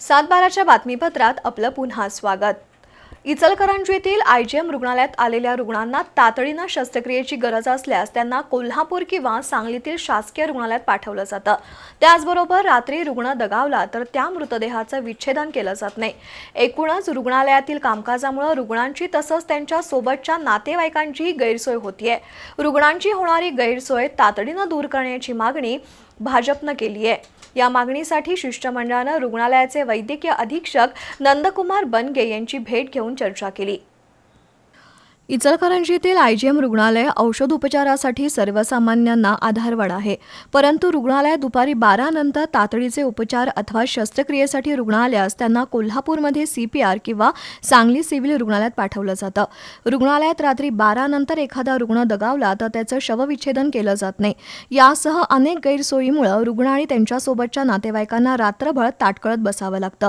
सातबाराच्या बातमीपत्रात आपलं पुन्हा स्वागत. इचलकरंजीतील आयजीएम रुग्णालयात आलेल्या रुग्णांना तातडीनं शस्त्रक्रियेची गरज असल्यास त्यांना कोल्हापूर किंवा सांगलीतील शासकीय रुग्णालयात पाठवलं जातं. त्याचबरोबर रात्री रुग्ण दगावला तर त्या मृतदेहाचं विच्छेदन केलं जात नाही. एकूणच रुग्णालयातील कामकाजामुळे रुग्णांची तसंच त्यांच्या सोबतच्या नातेवाईकांची गैरसोय होतीये. रुग्णांची होणारी गैरसोय तातडीनं दूर करण्याची मागणी भाजपनं केली आहे. या मागणीसाठी शिष्टमंडळानं रुग्णालयाचे वैद्यकीय अधीक्षक नंदकुमार बनगे यांची भेट घेऊन चर्चा केली. इचलकरंजीतील आयजीएम रुग्णालय औषध उपचारासाठी सर्वसामान्यांना आधारवड आहे. परंतु रुग्णालयात दुपारी बारा नंतर तातडीचे उपचार अथवा शस्त्रक्रियेसाठी रुग्ण आल्यास त्यांना कोल्हापूरमध्ये सीपीआर किंवा सांगली सिव्हिल रुग्णालयात पाठवलं जातं. रुग्णालयात रात्री बारा नंतर एखादा रुग्ण दगावला तर त्याचं शवविच्छेदन केलं जात नाही. यासह अनेक गैरसोयीमुळे रुग्ण आणि त्यांच्यासोबतच्या नातेवाईकांना रात्रभर ताटकळत बसावं लागतं.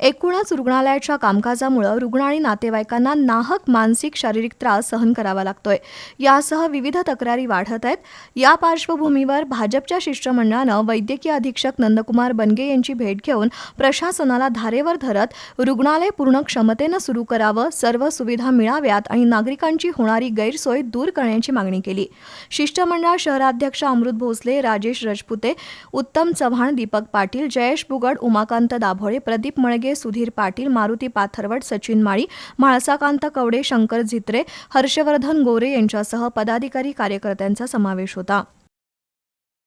एकूणच रुग्णालयाच्या कामकाजामुळे रुग्ण आणि नातेवाईकांना नाहक मानसिक शारीरिक त्रास सहन करावा लागतोय. यासह विविध तक्रारी वाढत आहेत. या पार्श्वभूमीवर भाजपच्या शिष्टमंडळानं वैद्यकीय अधीक्षक नंदकुमार बनगे यांची भेट घेऊन प्रशासनाला धारेवर धरत रुग्णालय पूर्ण क्षमतेनं सुरू करावं सर्व सुविधा मिळाव्यात आणि नागरिकांची होणारी गैरसोय दूर करण्याची मागणी केली. शिष्टमंडळ शहराध्यक्ष अमृत भोसले राजेश रजपुते उत्तम चव्हाण दीपक पाटील जयेश बुगड उमाकांत दाभोळे प्रदीप मळगे सुधीर पाटील मारुती पाथरवट सचिन माळी म्हाळसाकांत कवडे शंकर झित्रे हर्षवर्धन गोरे यांच्यासह पदाधिकारी कार्यकर्त्यांचा समावेश होता.